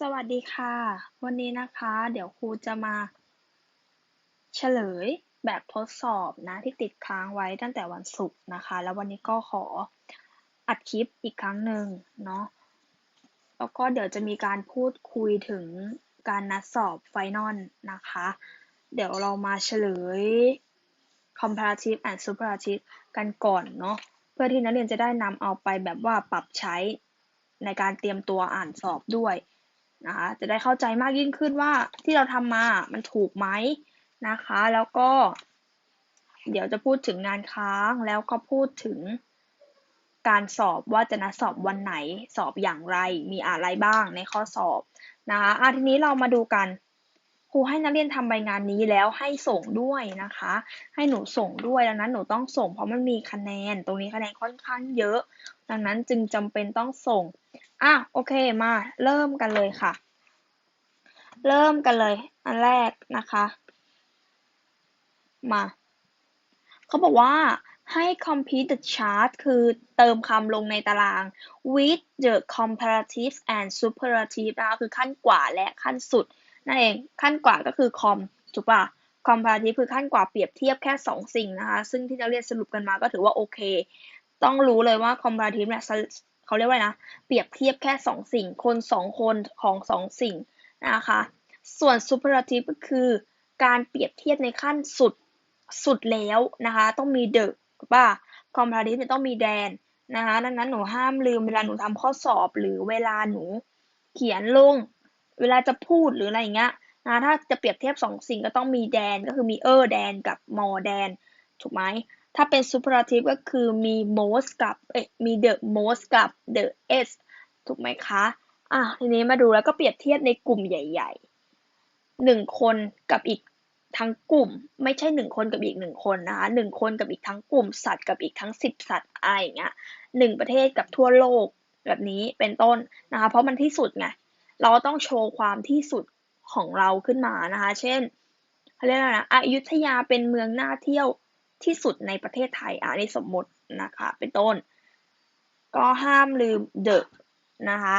สวัสดีค่ะ วันนี้นะคะ เดี๋ยวครูจะมา เฉลยแบบทดสอบนะที่ติดค้างไว้ตั้งแต่วันศุกร์นะคะ แล้ววันนี้ก็ขออัดคลิปอีกครั้งหนึ่งเนาะแล้วก็เดี๋ยวจะมีการพูดคุยถึงการนัดสอบไฟนอลนะคะ เดี๋ยวเรามาเฉลย comparative and superlative กันก่อนเนาะเพื่อที่นักเรียนจะได้นำเอาไปแบบว่าปรับใช้ในการเตรียมตัวอ่านสอบด้วย นะคะ จะได้เข้าใจมากยิ่งขึ้นว่าที่เราทำมามันถูกไหมนะคะ แล้วก็ เดี๋ยวจะพูดถึงงานค้างแล้วก็พูดถึงการสอบว่าจะนัดสอบวันไหนสอบอย่างไรมีอะไรบ้างในข้อสอบนะคะอะทีนี้เรามาดูกัน ครูให้นักเรียนทำใบงานนี้แล้วให้ส่งด้วยนะคะ ให้หนูส่งด้วยดังนั้นหนูต้องส่ง เพราะมันมีคะแนน ตรงนี้คะแนนค่อนข้างเยอะ ดังนั้นจึงจำเป็นต้องส่งอะโอเคมาเริ่มกันเลยค่ะ เริ่มกันเลย อันแรกนะคะ มาเขาบอกว่าให้ complete the chart คือเติมคำลงในตาราง with the comparative and superlative นะคะคือขั้นกว่าและขั้นสุด นั่นเองขั้นกว่าก็คือ com ถูกป่ะ comparative คือขั้นกว่าเปรียบเทียบแค่ 2 สิ่งนะคะ ซึ่งที่เราเรียนสรุปกันมาก็ถือว่าโอเค ต้องรู้เลยว่า comparative เนี่ยเขาเรียกว่านะ เปรียบเทียบแค่ 2 สิ่ง คน 2 คนของ 2 สิ่งนะคะ ส่วน superlative ก็คือการเปรียบเทียบในขั้นสุดสุดแล้วนะคะ ต้องมี the ถูกป่ะ comparative เนี่ยต้องมี than นะคะดังนั้นหนูห้ามลืมเวลาหนูทำข้อสอบหรือเวลาหนูเขียนลง เวลาจะพูดหรืออะไรอย่างเงี้ยนะถ้าจะเปรียบเทียบสองสิ่งก็ต้องมี than ก็คือมี er than กับ more than ถูกไหมถ้าเป็น superlative ก็คือมี most กับเอ๊ะมี the most กับ the s ถูกไหมคะอะทีนี้มาดูแล้วก็เปรียบเทียบในกลุ่มใหญ่ๆหนึ่งคนกับอีกทั้งกลุ่ม ไม่ใช่หนึ่งคนกับอีกหนึ่งคนนะคะหนึ่งคนกับอีกทั้งกลุ่มสัตว์กับอีกทั้งสิบสัตว์อะไรอย่างเงี้ยหนึ่งประเทศกับทั่วโลกแบบนี้เป็นต้นนะคะเพราะมันที่สุดไง เราต้องโชว์ความที่สุดของเราขึ้นมานะคะ เช่นเขาเรียกอะไรนะอยุธยาเป็นเมืองน่าเที่ยวที่สุดในประเทศไทยอ่านี่สมมตินะคะ เป็นต้น ก็ห้ามลืม the นะคะ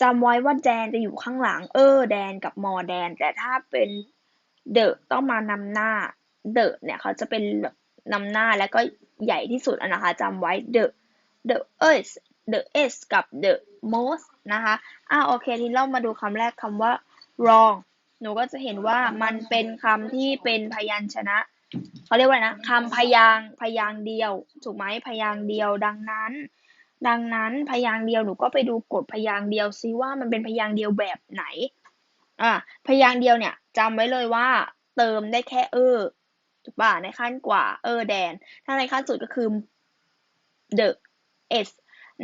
จำไว้ว่าแดนจะอยู่ข้างหลัง เออ แดนกับมอแดน แต่ถ้าเป็น the ต้องมานำหน้า the เนี่ยเขาจะเป็นแบบนำหน้าแล้วก็ใหญ่ที่สุดนะคะจำไว้ the the is the is กับ the most นะคะอ่าโอเคทีนเรามาดูคำแรกคำว่า wrong หนูก็จะเห็นว่ามันเป็นคำที่เป็นพยัญชนะเขาเรียกว่านะคำพยางพยางเดียว ถูกไหมพยางเดียวดังนั้น ดังนั้นพยางเดียวหนูก็ไปดูกฎพยางเดียวซิว่ามันเป็นพยางเดียวแบบไหนอะพยางเดียวเนี่ยจำไว้เลยว่า เติมได้แค่เออถูกป่ะในขั้นกว่าเออแดน ถ้าในขั้นสุดก็คือ the s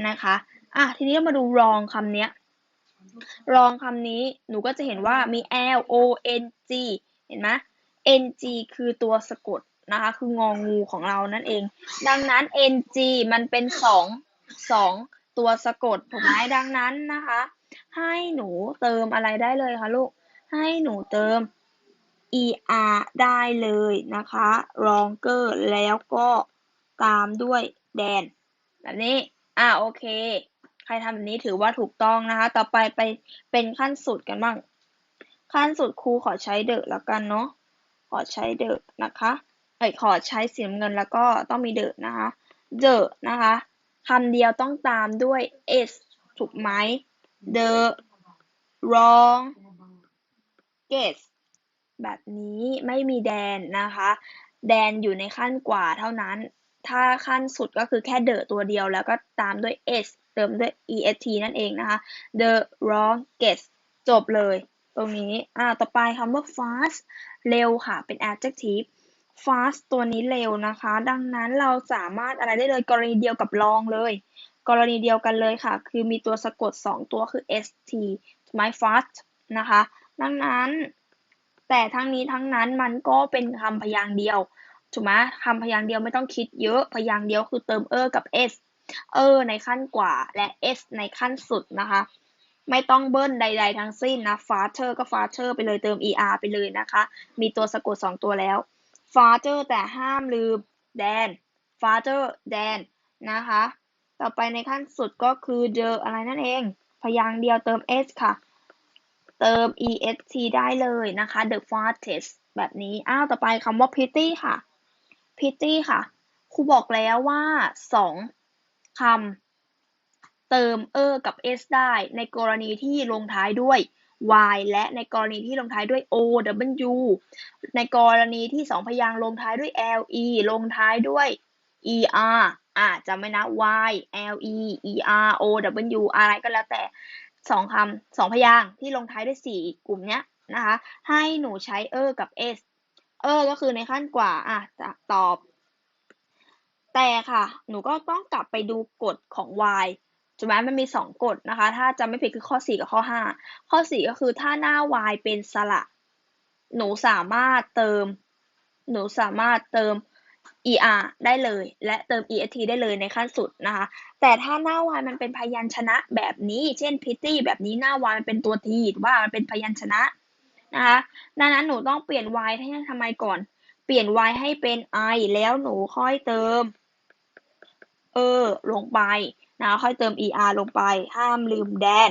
นะคะอะทีนี้มาดู wrong คำนี้รองคำนี้หนูก็จะเห็นว่ามี l o n g เห็นไหม ng คือตัวสะกดนะคะคืององูของเรานั่นเอง ดังนั้น ng มันเป็นสองสองตัวสะกดถูกไหมดังนั้นนะคะ ให้หนูเติมอะไรได้เลยคะลูก ให้หนูเติม er ได้เลยนะคะ longer แล้วก็ตามด้วย than แบบนี้ อ่าโอเค ใครทำแบบนี้ถือว่าถูกต้องนะคะ ต่อไปไปเป็นขั้นสุดกันบ้าง ขั้นสุดครูขอใช้เดอะแล้วกันเนาะขอใช้เดอะนะคะเอ้ยขอใช้สีน้ำเงินแล้วก็ต้องมีเดอะนะคะเดอะนะคะคำเดียวต้องตามด้วย s ถูกไหม the wrong guess แบบนี้ไม่มีแดนนะคะ แดนอยู่ในขั้นกว่าเท่านั้น ถ้าขั้นสุดก็คือแค่เดอตัวเดียวแล้วก็ตามด้วย s เติมด้วย est นั่นเองนะคะ the wrong guess จบเลย ตรงนี้ อ่า ต่อไปคำว่า fast เร็วค่ะ เป็น adjective fast ตัวนี้เร็วนะคะ ดังนั้นเราสามารถอะไรได้เลยกรณีเดียวกับ long เลย กรณีเดียวกันเลยค่ะ คือมีตัวสะกด 2 ตัวคือ st ถูกไหม fast นะคะ ดังนั้น แต่ทั้งนี้ทั้งนั้นมันก็เป็นคำพยางค์เดียว ถูกไหมคำพยางค์เดียวไม่ต้องคิดเยอะ พยางค์เดียวคือเติมเออกับ s เออในขั้นกว่าและ s ในขั้นสุดนะคะ ไม่ต้องเบิ้ลใด ๆ ทั้งสิ้นนะ father ก็ father ไปเลยเติม er ไปเลยนะคะ มีตัวสะกด 2 ตัวแล้ว father แต่ห้ามลืม dan father dan นะคะ ต่อไปในขั้นสุดก็คือ the อะไรนั่นเอง พยางค์เดียวเติม s ค่ะ เติม est ได้เลยนะคะ the fastest แบบนี้ อ้าว ต่อไปคำว่า pretty ค่ะ pretty ค่ะ ครูบอกแล้วว่าสองคำเติมเออกับ s ได้ในกรณีที่ลงท้ายด้วย y และในกรณีที่ลงท้ายด้วย o w ในกรณีที่สองพยางค์ลงท้ายด้วย l e ลงท้ายด้วย e r อะจำไว้นะ y l e e r o w อะไรก็แล้วแต่สองคำสองพยางค์ที่ลงท้ายด้วยสี่กลุ่มเนี้ยนะคะ ให้หนูใช้เออกับ s เออ ก็คือในขั้นกว่า อะจะตอบ แต่ค่ะ หนูก็ต้องกลับไปดูกฎของ y ถูกไหมมันมีสองกฎนะคะ ถ้าจำไม่ผิดคือข้อสี่กับข้อห้าข้อสี่ก็คือถ้าหน้า y เป็นสระ หนูสามารถเติม หนูสามารถเติม er ได้เลย และเติม est ได้เลยในขั้นสุดนะคะ แต่ถ้าหน้า y มันเป็นพยัญชนะแบบนี้ เช่น pretty แบบนี้หน้า y มันเป็นตัว t หรือว่ามันเป็นพยัญชนะ นะคะดังนั้นหนูต้องเปลี่ยน y ให้ทำไมก่อน เปลี่ยน y ให้เป็น i แล้วหนูค่อยเติม เออ ลงไปนะค่อยเติม er ลงไป ห้ามลืมแดน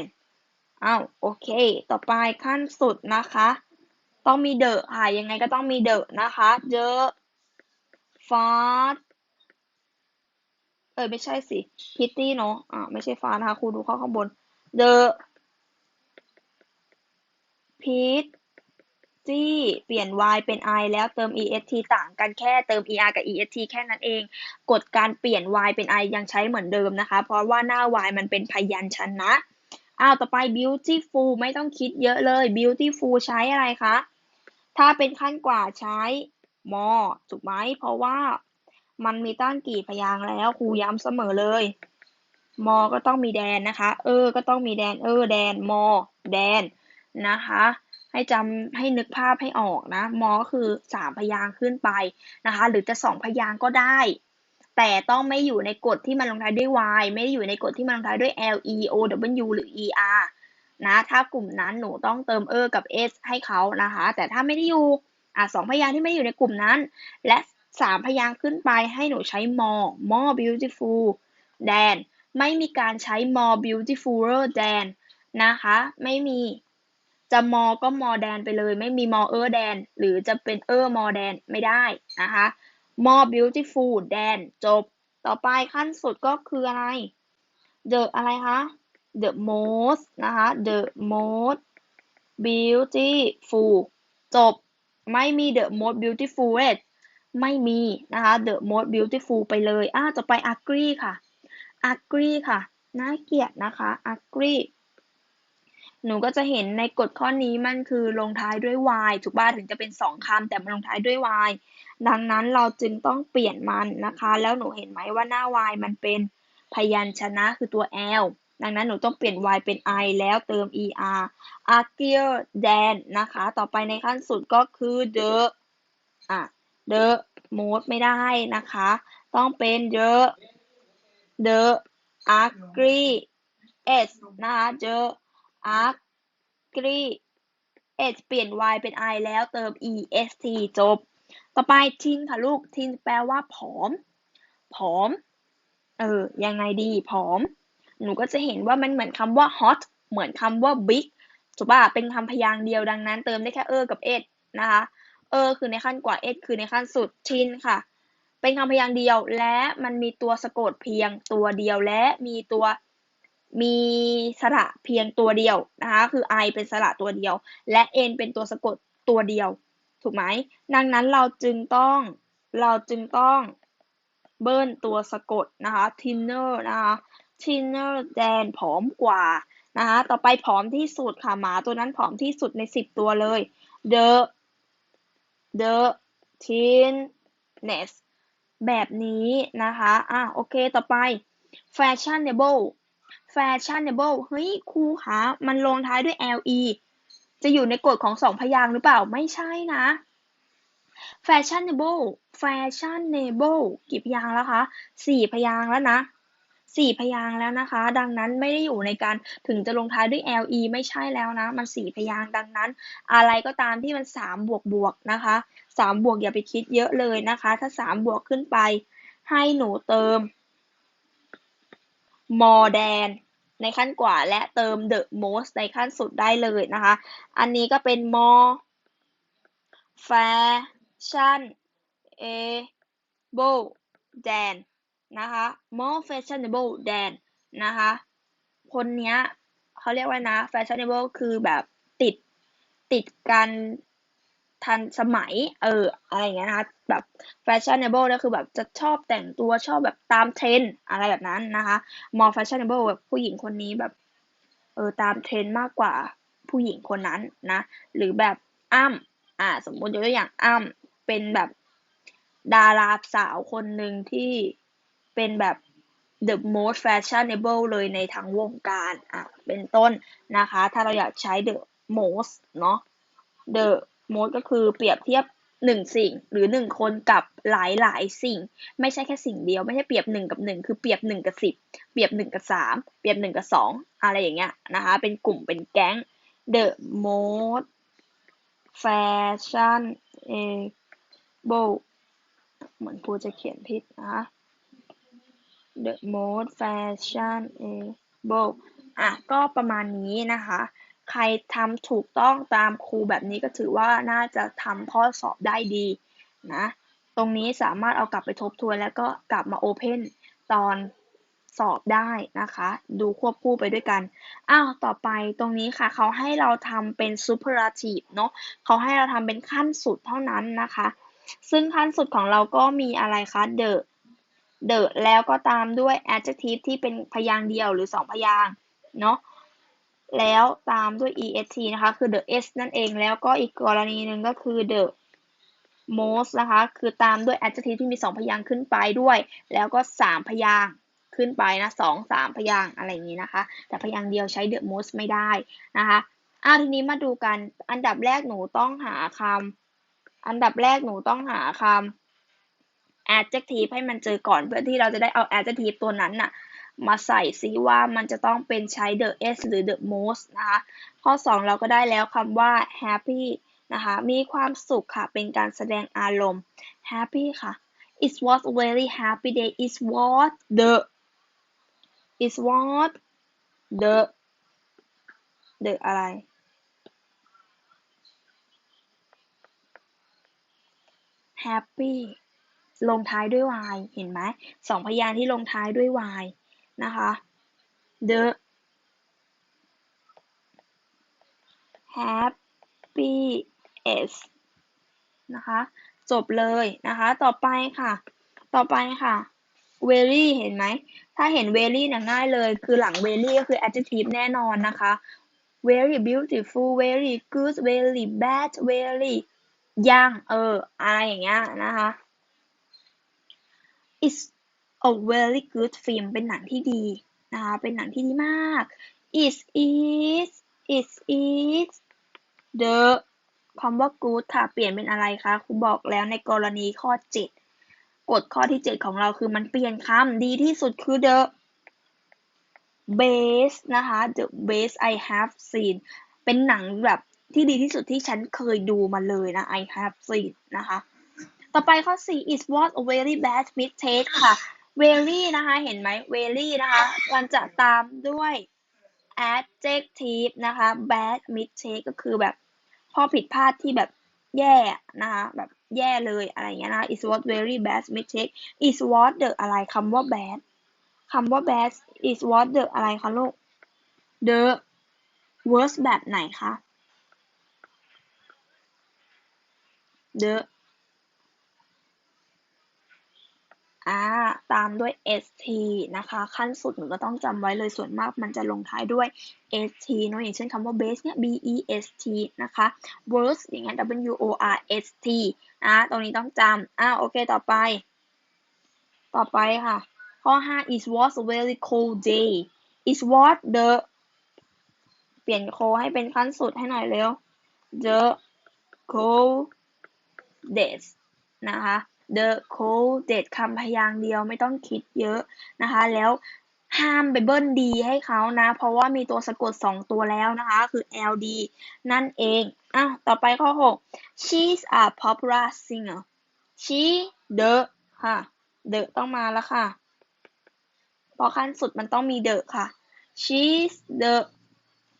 อ้าวโอเค ต่อไปขั้นสุดนะคะ ต้องมีเดอะค่ะยังไงก็ต้องมีเดอะนะคะเดอะฟาสเออไม่ใช่สิพิตตี้เนาะอ่าไม่ใช่ฟาสนะคะครูดูข้อข้างบน the พิต ตี้เปลี่ยน y เป็น i แล้วเติม est ต่างกันแค่เติม er กับ est แค่นั้นเอง กฎการเปลี่ยน y เป็น i ยังใช้เหมือนเดิมนะคะ เพราะว่าหน้า y มันเป็นพยัญชนะอ้าวต่อไป beautiful ไม่ต้องคิดเยอะเลย beautiful ใช้อะไรคะ ถ้าเป็นขั้นกว่าใช้ more ถูกไหมเพราะว่ามันมีตั้งกี่พยางค์แล้วครูย้ำเสมอเลย Mo ก็ต้องมีแดนนะคะ เออ ก็ต้องมีแดน เออ แดน Mo แดน นะคะ ให้จำให้นึกภาพให้ออกนะมอคือสามพยางค์ขึ้นไปนะคะ หรือจะสองพยางค์ก็ได้ แต่ต้องไม่อยู่ในกฎที่มันลงท้ายด้วย y ไม่ได้อยู่ในกฎที่มันลงท้ายด้วย l e o w หรือ e r นะถ้ากลุ่มนั้นหนูต้องเติมเออกับ s ให้เขานะคะ แต่ถ้าไม่ได้อยู่อะสองพยางค์ที่ไม่ได้อยู่ในกลุ่มนั้น และสามพยางค์ขึ้นไปให้หนูใช้ more more beautiful than ไม่มีการใช้ more beautifuler than นะคะ ไม่มี จะมอก็มอแดนไปเลย ไม่มีมอเออแดน หรือจะเป็นเออมอแดนไม่ได้นะคะ more beautiful than จบ ต่อไปขั้นสุดก็คืออะไร the อะไรคะ the most นะคะ the most beautiful จบ ไม่มี the most beautiful ไม่มีนะคะ the most beautiful ไปเลยอ่าต่อไป agree ค่ะ agree ค่ะ น่าเกลียดนะคะ agree หนูก็จะเห็นในกฎข้อนี้มันคือลงท้ายด้วย y ถูกป่ะถึงจะเป็นสองคำแต่มันลงท้ายด้วย y ดังนั้นเราจึงต้องเปลี่ยนมันนะคะ แล้วหนูเห็นไหมว่าหน้า y มันเป็นพยัญชนะคือตัว l ดังนั้นหนูต้องเปลี่ยน y เป็น i แล้วเติม er argier than นะคะ ต่อไปในขั้นสุดก็คือ the อะ the most ไม่ได้นะคะ ต้องเป็น the the agree s นะคะ the agree s เปลี่ยน y เป็น i แล้วเติม est จบ ต่อไป tin ค่ะลูก tin แปลว่าผอม ผอม เออ ยังไงดีผอม หนูก็จะเห็นว่ามันเหมือนคำว่า hot เหมือนคำว่า big ถูกป่ะเป็นคำพยางค์เดียวดังนั้น เติมได้แค่เออกับ s นะคะ เออ คือในขั้นกว่า s คือในขั้นสุด tin ค่ะ เป็นคำพยางค์เดียวและมันมีตัวสะกดเพียงตัวเดียวและมีตัว มีสระเพียงตัวเดียวนะคะคือ i เป็นสระตัวเดียว และ n เป็นตัวสะกดตัวเดียว ถูกไหมดังนั้นเราจึงต้องเราจึงต้องเบิ้ลตัวสะกดนะคะ thinner นะคะ thinner than ผอมกว่านะคะต่อไปผอมที่สุดค่ะหมาตัวนั้นผอมที่สุดในสิบตัวเลย the the thinness แบบนี้นะคะอะโอเคต่อไป fashionable fashionable เฮ้ยครูคะมันลงท้ายด้วย le จะอยู่ในกฎของสองพยางค์หรือเปล่าไม่ใช่นะ fashionable fashionable กี่พยางค์แล้วคะสี่พยางค์แล้วนะสี่พยางค์แล้วนะคะ ดังนั้นไม่ได้อยู่ในการถึงจะลงท้ายด้วย le ไม่ใช่แล้วนะ มันสี่พยางค์ดังนั้น อะไรก็ตามที่มันสามบวกบวกนะคะสามบวกอย่าไปคิดเยอะเลยนะคะ ถ้าสามบวกขึ้นไปให้หนูเติม more than ในขั้นกว่าและเติม the most ในขั้นสุดได้เลยนะคะ อันนี้ก็เป็น more fashionable than นะคะ more fashionable than นะคะ คนเนี้ยเขาเรียกว่านะ fashionable คือแบบติดติดกัน ทันสมัย เอออะไรอย่างเงี้ยนะคะแบบ fashionable ก็คือแบบจะชอบแต่งตัวชอบแบบตามเทรนอะไรแบบนั้นนะคะ more fashionable แบบผู้หญิงคนนี้แบบเออตามเทรนมากกว่าผู้หญิงคนนั้นนะหรือแบบอ้ำอ่าสมมติยกตัวอย่างอ้ำเป็นแบบดาราสาวคนหนึ่งที่เป็นแบบ the most fashionable เลยในทั้งวงการอะเป็นต้นนะคะ ถ้าเราอยากใช้ the most เนาะ the most ก็คือเปรียบเทียบหนึ่งสิ่งหรือหนึ่งคนกับหลายหลายสิ่ง ไม่ใช่แค่สิ่งเดียว ไม่ใช่เปรียบหนึ่งกับหนึ่งคือเปรียบหนึ่งกับสิบเปรียบหนึ่งกับสามเปรียบหนึ่งกับสองอะไรอย่างเงี้ยนะคะ เป็นกลุ่มเป็นแก๊ง the most fashionable เหมือนครูจะเขียนผิดนะคะ the most fashionable อะก็ประมาณนี้นะคะ ใครทำถูกต้องตามครูแบบนี้ก็ถือว่าน่าจะทำข้อสอบได้ดีนะ ตรงนี้สามารถเอากลับไปทบทวนแล้วก็กลับมาโอเพนตอนสอบได้นะคะ ดูควบคู่ไปด้วยกัน อ้าว ต่อไปตรงนี้ค่ะ เขาให้เราทำเป็น superlative เนาะเขาให้เราทำเป็นขั้นสุดเท่านั้นนะคะ ซึ่งขั้นสุดของเราก็มีอะไรคะ the the แล้วก็ตามด้วย adjective ที่เป็นพยางค์เดียวหรือสองพยางค์เนาะ แล้วตามด้วย est นะคะ คือ the s นั่นเอง แล้วก็อีกกรณีหนึ่งก็คือ the most นะคะ คือตามด้วย adjective ที่มีสองพยางค์ขึ้นไปด้วย แล้วก็สามพยางค์ขึ้นไปนะสองสามพยางค์อะไรอย่างนี้นะคะ แต่พยางค์เดียวใช้ the most ไม่ได้นะคะอะทีนี้มาดูกัน อันดับแรกหนูต้องหาคำอันดับแรกหนูต้องหาคำ adjective ให้มันเจอก่อนเพื่อที่เราจะได้เอา adjective ตัวนั้นน่ะ มาใส่ซิว่ามันจะต้องเป็นใช้ the s หรือ the most นะคะ ข้อ 2 เราก็ได้แล้วคำว่า happy นะคะ มีความสุขค่ะ เป็นการแสดงอารมณ์ happy ค่ะ it was a very happy day it was the it was the the อะไร happy ลงท้ายด้วย y เห็นไหมสองพยางค์ที่ลงท้ายด้วย y นะคะ the happiest นะคะ จบเลยนะคะ ต่อไปค่ะ ต่อไปค่ะ very เห็นไหม ถ้าเห็น very เนี่ยง่ายเลย คือหลัง very ก็คือ adjective แน่นอนนะคะ very beautiful very good very bad very ยังเอออะไรอย่างเงี้ยนะคะ it's a very good film เป็นหนังที่ดีนะคะเป็นหนังที่ดีมาก it is it is the คำว่า good ค่ะ เปลี่ยนเป็นอะไรคะครูบอกแล้วในกรณีข้อ 7 กฎข้อที่ 7 ของเราคือมันเปลี่ยนคำดีที่สุดคือ the best นะคะ the best I have seen เป็นหนังแบบที่ดีที่สุดที่ฉันเคยดูมาเลยนะ I have seen นะคะ ต่อไปข้อ 4 it was a very bad mistake ค่ะ very นะคะ เห็นไหม very นะคะ มันจะตามด้วย adjective นะคะ bad mistake ก็คือแบบข้อผิดพลาดที่แบบแย่นะคะแบบแย่เลยอะไรเงี้ยนะ it was very bad mistake it was the อะไรคำว่า bad คำว่า bad it was the อะไรคะลูก the worst แบบไหนคะ the อ่าตามด้วย st นะคะ ขั้นสุดหนูก็ต้องจำไว้เลยส่วนมากมันจะลงท้ายด้วย st เนาะอย่างเช่นคำว่า best เนี่ย b e s t นะคะ worst อย่างเงี้ย w o r s t นะตรงนี้ต้องจำอ่าโอเคต่อไป ต่อไปค่ะ ข้อ 5 it was a very cold day it was the เปลี่ยนโคให้เป็นขั้นสุดให้หน่อยเร็ว the coldest นะคะ the coldest คำพยางค์เดียวไม่ต้องคิดเยอะนะคะ แล้วห้ามไปเบิ้ลดีให้เขานะ เพราะว่ามีตัวสะกด 2 ตัวแล้วนะคะ คือ ld นั่นเองอะต่อไปข้อ 6 she's a popular singer she the ค่ะ the ต้องมาแล้วค่ะพราะขั้นสุดมันต้องมี the ค่ะ she's the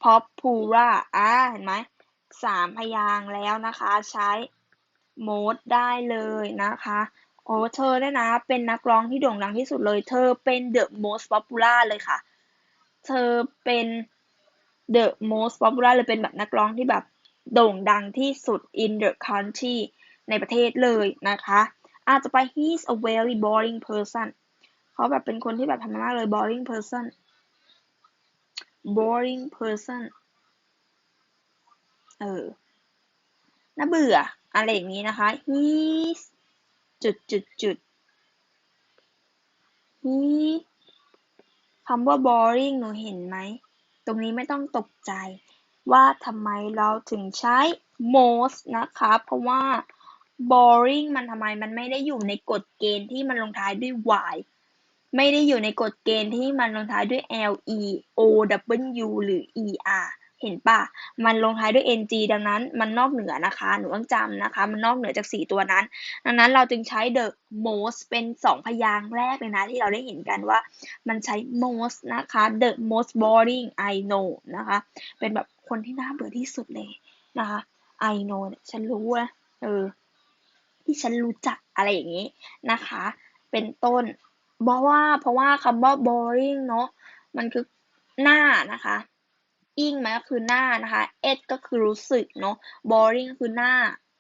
popular อ่าเห็นไหมสามพยางค์แล้วนะคะ ใช้ most ได้เลยนะคะโอ้เธอเนี่ยนะ เป็นนักร้องที่โด่งดังที่สุดเลย เธอเป็น the most popular เลยค่ะ เธอเป็น the most popular เลยเป็นแบบนักร้องที่แบบโด่งดังที่สุด in the country ในประเทศเลยนะคะ อาจจะไป he's a very boring person เขาแบบเป็นคนที่แบบทำมากเลย boring person boring person เออน่าเบื่อ อะไรอย่างนี้นะคะ he's จุดจุดจุด he คำว่า boring หนูเห็นไหม ตรงนี้ไม่ต้องตกใจ ว่าทำไมเราถึงใช้ most นะคะ เพราะว่า boring มันทำไมมันไม่ได้อยู่ในกฎเกณฑ์ที่มันลงท้ายด้วย y ไม่ได้อยู่ในกฎเกณฑ์ที่มันลงท้ายด้วย l e o w หรือ e r เห็นปะมันลงท้ายด้วย ng ดังนั้นมันนอกเหนือนะคะ หนูต้องจำนะคะ มันนอกเหนือจาก 4 ตัวนั้น ดังนั้นเราจึงใช้ the most เป็น 2 พยางค์แรกเลยนะ ที่เราได้เห็นกันว่ามันใช้ most นะคะ the most boring I know นะคะ เป็นแบบคนที่น่าเบื่อที่สุดเลยนะคะ I know เนี่ยฉันรู้นะเออที่ฉันรู้จักอะไรอย่างนี้นะคะ เป็นต้นเพราะว่าเพราะว่าคำว่า boring เนาะมันคือหน้านะคะ อิงมันก็คือหน้านะคะ it ก็คือรู้สึกเนาะ boring ก็คือหน้า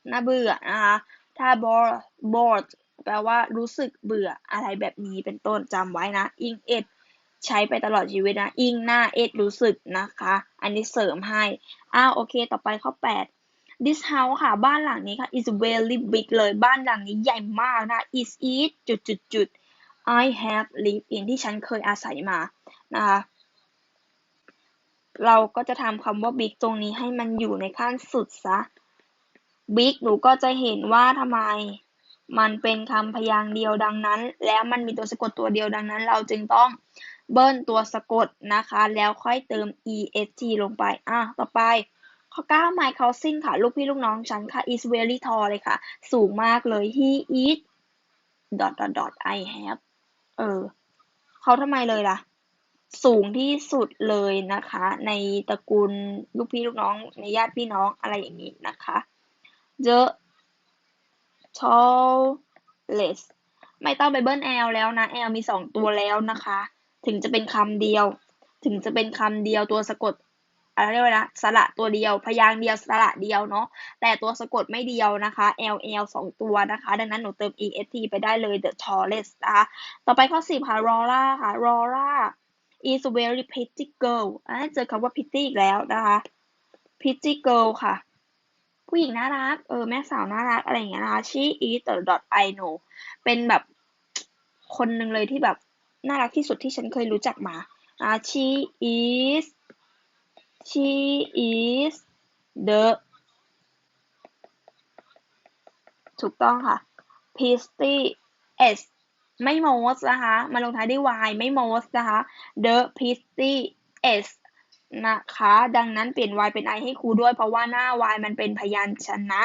หน้าเบื่อนะคะ ถ้า bored bored แปลว่ารู้สึกเบื่ออะไรแบบนี้เป็นต้นจำไว้นะอิง it ใช้ไปตลอดชีวิตนะอิงหน้า it รู้สึกนะคะ อันนี้เสริมให้ อ้าวโอเค ต่อไปข้อ 8 this house ค่ะ บ้านหลังนี้ค่ะ is very big เลย บ้านหลังนี้ใหญ่มากนะ is it จุดจุดจุด I have lived in ที่ฉันเคยอาศัยมานะคะ เราก็จะทำคำว่า big ตรงนี้ให้มันอยู่ในขั้นสุดซะ big หนูก็จะเห็นว่าทำไม มันเป็นคำพยางค์เดียวดังนั้น แล้วมันมีตัวสะกดตัวเดียวดังนั้น เราจึงต้องเบิ้ลตัวสะกดนะคะ แล้วค่อยเติม est ลงไป อะ ต่อไป ข้อ 9 my cousin ค่ะ ลูกพี่ลูกน้องฉันค่ะ is very tall เลยค่ะ สูงมากเลย he is dot dot dot I have เออ เขาทำไมเลยล่ะ สูงที่สุดเลยนะคะ ในตระกูลลูกพี่ลูกน้องในญาติพี่น้องอะไรอย่างนี้นะคะ the tallest ไม่ต้องไปเบิ้ล l แล้วนะ l มีสองตัวแล้วนะคะ ถึงจะเป็นคำเดียว ถึงจะเป็นคำเดียวตัวสะกดอะไรเรียกว่านะสระตัวเดียว พยางค์เดียวสระเดียวเนาะแต่ตัวสะกดไม่เดียวนะคะ l l สองตัวนะคะ ดังนั้นหนูเติม est ไปได้เลย the tallest นะคะต่อไปข้อ10ค่ะ Laura ค่ะ Laura is very pretty girl อ่าเจอคำว่า pretty อีกแล้วนะคะ pretty girl ค่ะ ผู้หญิงน่ารัก เออ แม่สาวน่ารัก อะไรอย่างเงี้ยนะคะ she is the dot I know เป็นแบบคนหนึ่งเลยที่แบบน่ารักที่สุดที่ฉันเคยรู้จักมาอ่า she is she is the ถูกต้องค่ะ pretty s ไม่ most นะคะ มาลงท้ายด้วย y ไม่ most นะคะ the pretty s นะคะ ดังนั้นเปลี่ยน y เป็น i ให้ครูด้วย เพราะว่าหน้า y มันเป็นพยัญชนะ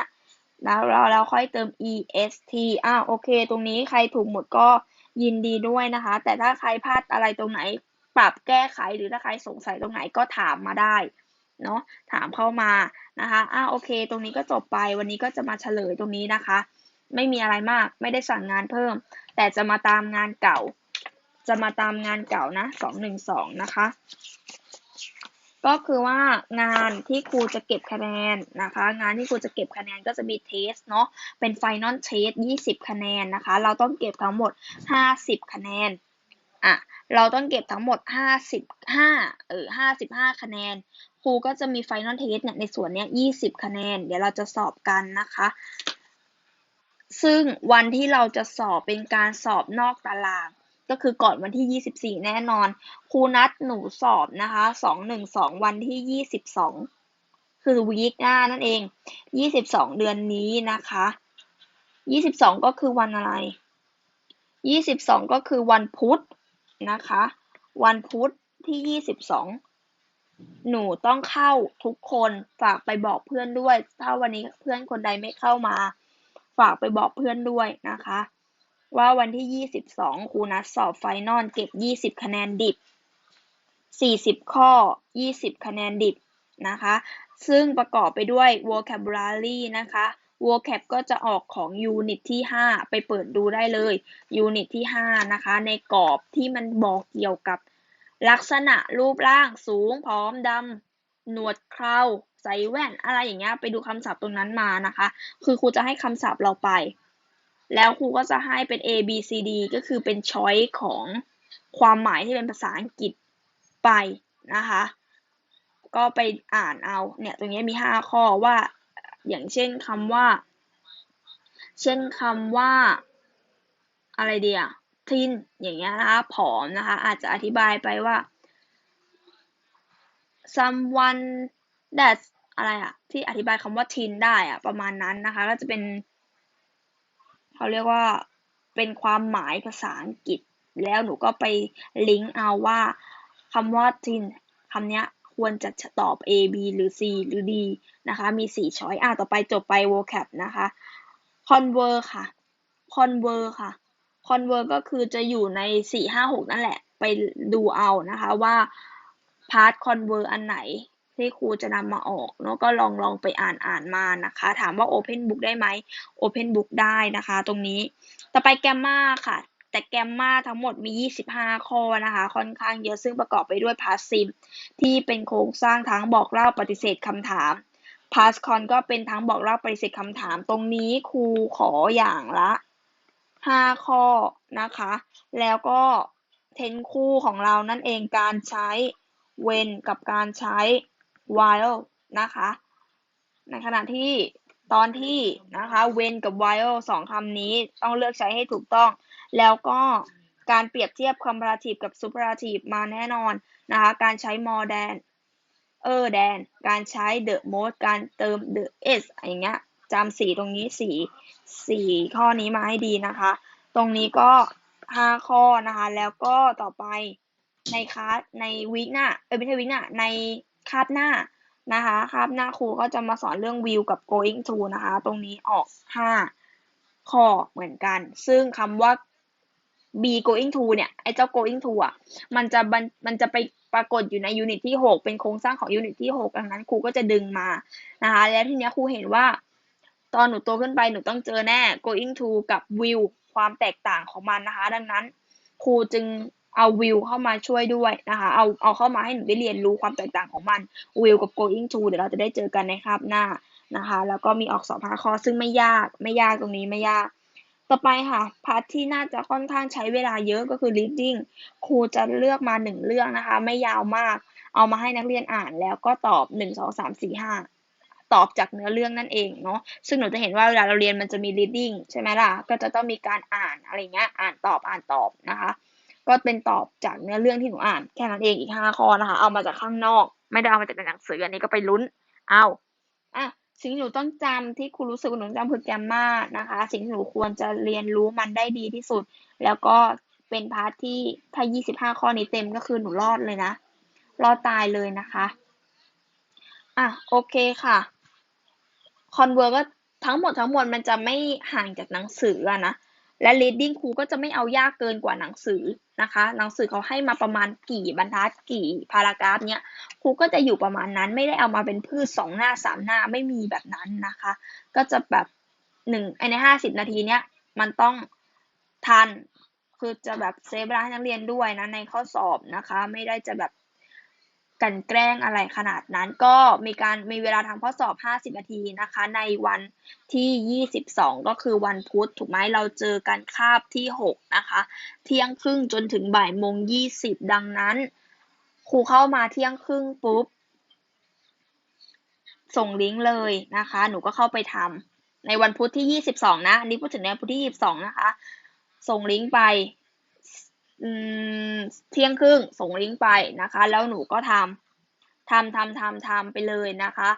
แล้วเราเราค่อยเติม est อ่าโอเค ตรงนี้ใครถูกหมดก็ยินดีด้วยนะคะ แต่ถ้าใครพลาดอะไรตรงไหน ปรับแก้ไขหรือถ้าใครสงสัยตรงไหนก็ถามมาได้เนาะถามเข้ามานะคะอ่าโอเค ตรงนี้ก็จบไปวันนี้ก็จะมาเฉลยตรงนี้นะคะ ไม่มีอะไรมาก ไม่ได้สั่งงานเพิ่ม แต่จะมาตามงานเก่า จะมาตามงานเก่านะสองหนึ่งสองนะคะ ก็คือว่างานที่ครูจะเก็บคะแนนนะคะ งานที่ครูจะเก็บคะแนนก็จะมีเทสเนาะ เป็นไฟนอลเทส20คะแนนนะคะ เราต้องเก็บทั้งหมด50คะแนน อะ เราต้องเก็บทั้งหมด55เออ55คะแนนครูก็จะมีไฟนอลเทสเนี่ยในส่วนเนี้ย20คะแนน เดี๋ยวเราจะสอบกันนะคะ ซึ่งวันที่เราจะสอบเป็นการสอบนอกตาราง ก็คือก่อนวันที่ 24 แน่นอน ครูนัดหนูสอบนะคะ 212 วันที่ 22 คือวีคหน้านั่นเอง 22 เดือนนี้นะคะ 22 ก็คือวันอะไร 22 ก็คือวันพุธนะคะ วันพุธที่ 22 หนูต้องเข้าทุกคนฝากไปบอกเพื่อนด้วย ถ้าวันนี้เพื่อนคนใดไม่เข้ามา ฝากไปบอกเพื่อนด้วยนะคะ ว่าวันที่ 22 ครูนัดสอบไฟนอลเก็บ 20 คะแนนดิบ 40 ข้อ 20 คะแนนดิบนะคะ ซึ่งประกอบไปด้วย vocabulary นะคะ vocab ก็จะออกของ unit ที่ 5 ไปเปิดดูได้เลย unit ที่ 5 นะคะ ในกรอบที่มันบอกเกี่ยวกับลักษณะรูปร่างสูงผอมดำหนวดเครา ใส่แว่นอะไรอย่างเงี้ยไปดูคำศัพท์ตรงนั้นมานะคะ คือครูจะให้คำศัพท์เราไป แล้วครูก็จะให้เป็น A B C D ก็คือเป็น choice ของความหมายที่เป็นภาษาอังกฤษไปนะคะ ก็ไปอ่านเอาเนี่ยตรงนี้มี 5 ข้อว่าอย่างเช่นคำว่า เช่นคำว่า อะไรเดีอะทินอย่างเงี้ยนะคะผอมนะคะ อาจจะอธิบายไปว่า someone that อะไรอะที่อธิบายคำว่าทินได้อะประมาณนั้นนะคะ ก็จะเป็นเขาเรียกว่าเป็นความหมายภาษาอังกฤษ แล้วหนูก็ไปลิงก์เอาว่าคำว่าทินคำนี้ควรจะตอบ A B หรือ C หรือ D นะคะ มี 4 ช้อยอะต่อไปจบไป vocab นะคะ conver ค่ะ conver ค่ะ conver ก็คือจะอยู่ใน 4 5 6 นั่นแหละ ไปดูเอานะคะว่า part conver อันไหน ที่ครูจะนำมาออกเนาะก็ลองลองไปอ่านอ่านมานะคะ ถามว่า open book ได้ไหม open book ได้นะคะ ตรงนี้ ต่อไป grammar ค่ะ แต่แกมมาทั้งหมดมี 25 ข้อนะคะ ค่อนข้างเยอะซึ่งประกอบไปด้วย passive ที่เป็นโครงสร้างทั้งบอกเล่าปฏิเสธคำถาม past con ก็เป็นทั้งบอกเล่าปฏิเสธคำถาม ตรงนี้ครูขออย่างละ5ข้อนะคะ แล้วก็เทนคู่ของเรานั่นเองการใช้ when กับการใช้ while นะคะ ในขณะที่ตอนที่นะคะ when กับ while สองคำนี้ต้องเลือกใช้ให้ถูกต้อง แล้วก็การเปรียบเทียบ comparative กับ superlative มาแน่นอนนะคะ การใช้ more than เออ than การใช้ the most การเติม the s อย่างเงี้ยจำสีตรงนี้สีสี่ข้อนี้มาให้ดีนะคะ ตรงนี้ก็ห้าข้อนะคะ แล้วก็ต่อไปในคลาสในวิกหน้าเออไม่ใช่วิกหน้าใน คาบหน้านะคะคาบหน้าครูก็จะมาสอนเรื่อง view กับ going to นะคะ ตรงนี้ออกห้าข้อเหมือนกัน ซึ่งคำว่า be going to เนี่ย ไอ้เจ้า going to อะ มันจะมันจะไปปรากฏอยู่ในยูนิตที่ 6 เป็นโครงสร้างของยูนิตที่ 6 ดังนั้นครูก็จะดึงมานะคะ แล้วทีเนี้ยครูเห็นว่า ตอนหนูโตขึ้นไปหนูต้องเจอแน่ going to กับ will ความแตกต่างของมันนะคะ ดังนั้นครูจึง เอา will เข้ามาช่วยด้วยนะคะ เอาเอาเข้ามาให้หนูได้เรียนรู้ความแตกต่างของมัน will กับ going to เดี๋ยวเราจะได้เจอกันในคาบหน้านะคะ แล้วก็มีออกสอบพาคอซึ่งไม่ยากไม่ยากตรงนี้ไม่ยาก ต่อไปค่ะพาร์ทที่น่าจะค่อนข้างใช้เวลาเยอะก็คือ reading ครูจะเลือกมาหนึ่งเรื่องนะคะ ไม่ยาวมาก เอามาให้นักเรียนอ่านแล้วก็ตอบหนึ่งสองสามสี่ห้าตอบจากเนื้อเรื่องนั่นเองเนาะ ซึ่งหนูจะเห็นว่าเวลาเราเรียนมันจะมี reading ใช่ไหมล่ะ ก็จะต้องมีการอ่านอะไรเงี้ย อ่านตอบ อ่านตอบนะคะ ก็เป็นตอบจากเนื้อเรื่องที่หนูอ่านแค่นั้นเองอีกห้าข้อนะคะ เอามาจากข้างนอก ไม่ได้เอามาจากในหนังสืออันนี้ก็ไปลุ้น เอาอะสิ่งที่หนูต้องจำที่ครูรู้สึกว่าหนูจำคือแกมมานะคะ สิ่งที่หนูควรจะเรียนรู้มันได้ดีที่สุด แล้วก็เป็นพาร์ทที่ถ้า25ข้อนี้เต็มก็คือหนูรอดเลยนะ รอดตายเลยนะคะ อะโอเคค่ะคอนเวอร์ก็ทั้งหมดทั้งมวลมันจะไม่ห่างจากหนังสืออะนะ และ reading ครูก็จะไม่เอายากเกินกว่าหนังสือ นะคะ หนังสือเขาให้มาประมาณกี่บรรทัดกี่พารากราฟเนี้ยครูก็จะอยู่ประมาณนั้นไม่ได้เอามาเป็นพืชสองหน้าสามหน้าไม่มีแบบนั้นนะคะ ก็จะแบบหนึ่งในห้าสิบนาทีเนี้ยมันต้องทันคือจะแบบเซฟเวลาให้นักเรียนด้วยนะในข้อสอบนะคะ ไม่ได้จะแบบ กันแกล้งอะไรขนาดนั้น ก็มีการมีเวลาทำข้อสอบ 50 นาทีนะคะ ในวันที่ 22 ก็คือวันพุธถูกไหมเราเจอกันคาบที่ 6 นะคะ เที่ยงครึ่งจนถึงบ่ายโมง 20 ดังนั้น ครูเข้ามาเที่ยงครึ่งปุ๊บ ส่งลิงก์เลยนะคะ หนูก็เข้าไปทำในวันพุธที่ 22 นะ อันนี้พูดถึงในวันพุธที่ 22 นะคะ ส่งลิงก์ไป เที่ยงครึ่งส่งลิงก์ไปนะคะ แล้วหนูก็ทำทำทำทำทำไปเลยนะคะ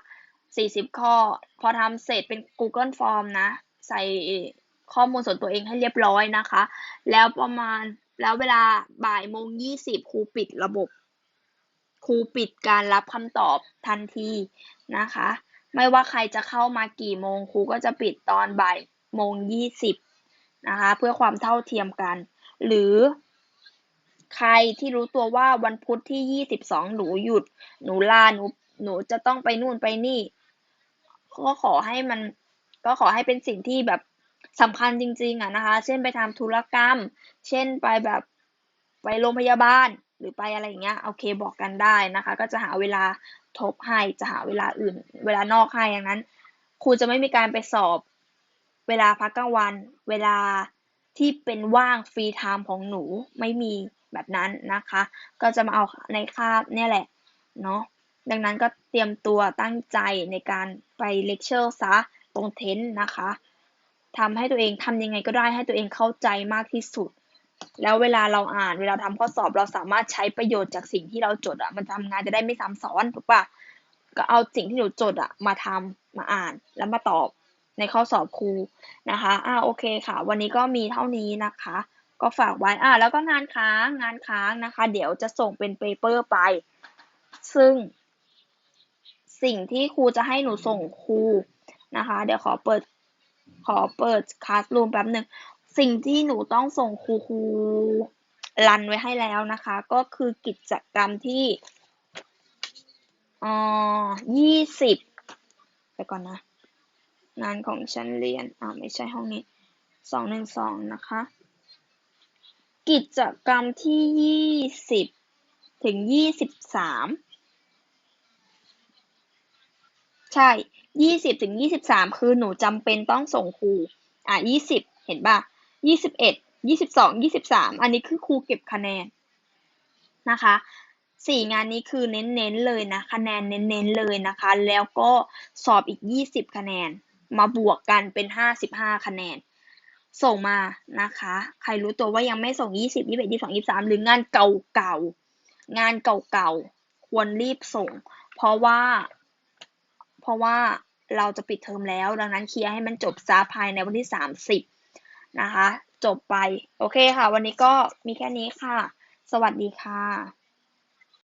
40 ข้อ พอทำเสร็จเป็น Google Form นะ ใส่ข้อมูลส่วนตัวเองให้เรียบร้อยนะคะ แล้วประมาณแล้วเวลาบ่ายโมง20ครูปิดระบบครูปิดการรับคำตอบทันทีนะคะ ไม่ว่าใครจะเข้ามากี่โมงครูก็จะปิดตอนบ่ายโมง20นะคะ เพื่อความเท่าเทียมกัน หรือ ใครที่รู้ตัวว่าวันพุธที่22หนูหยุด หนูลาหนูหนูจะต้องไปนู่นไปนี่ ก็ขอให้มัน ก็ขอให้เป็นสิ่งที่แบบสำคัญจริง ๆ อะนะคะ เช่นไปทำธุรกรรม เช่นไปแบบไปโรงพยาบาลหรือไปอะไรอย่างเงี้ยโอเคบอกกันได้นะคะ ก็จะหาเวลาทบให้จะหาเวลาอื่น เวลานอกให้อย่างนั้นครูจะไม่มีการไปสอบ เวลาพักกลางวัน เวลาที่เป็นว่างฟรีไทม์ของหนูไม่มี แบบนั้นนะคะ ก็จะมาเอาในคาบเนี่ยแหละเนาะดังนั้นก็เตรียมตัวตั้งใจในการไปเลคเชอร์ซะตรงเทนต์นะคะทำให้ตัวเองทำยังไงก็ได้ให้ตัวเองเข้าใจมากที่สุด แล้วเวลาเราอ่านเวลาทำข้อสอบเราสามารถใช้ประโยชน์จากสิ่งที่เราจดอะมันทำงานจะได้ไม่ซ้ำซ้อนถูกปะก็เอาสิ่งที่หนูจดอะมาทำมาอ่านแล้วมาตอบในข้อสอบครูนะคะ อ่าโอเคค่ะ วันนี้ก็มีเท่านี้นะคะ ก็ฝากไว้อ่าแล้วก็งานค้างงานค้างนะคะ เดี๋ยวจะส่งเป็นเปเปอร์ไป ซึ่ง สิ่งที่ครูจะให้หนูส่งครูนะคะ เดี๋ยวขอเปิดขอเปิดคลาสรูมแป๊บหนึ่งสิ่งที่หนูต้องส่งครูครูรันไว้ให้แล้วนะคะ ก็คือกิจกรรมที่อ่อยี่สิบไปก่อนนะ งานของชั้นเรียนอ่าไม่ใช่ห้องนี้สองหนึ่งสองนะคะ กิจกรรมที่ยี่สิบถึงยี่สิบสามใช่ยี่สิบถึงยี่สิบสามคือหนูจำเป็นต้องส่งครู อะยี่สิบเห็นป่ะยี่สิบเอ็ดยี่สิบสองยี่สิบสามอันนี้คือครูเก็บคะแนนนะคะสี่งานนี้คือเน้นๆเลยนะคะแนนเน้นๆเลยนะคะ แล้วก็สอบอีกยี่สิบคะแนน มาบวกกันเป็นห้าสิบห้าคะแนน ส่งมานะคะ ใครรู้ตัวว่ายังไม่ส่งยี่สิบยี่สิบเอ็ดยี่สิบสองยี่สิบสามหรืองานเก่าๆ งานเก่าๆ ควรรีบส่ง เพราะว่า เพราะว่าเราจะปิดเทอมแล้ว ดังนั้นเคลียร์ให้มันจบซะภายในวันที่สามสิบนะคะ จบไป โอเคค่ะ วันนี้ก็มีแค่นี้ค่ะ สวัสดีค่ะ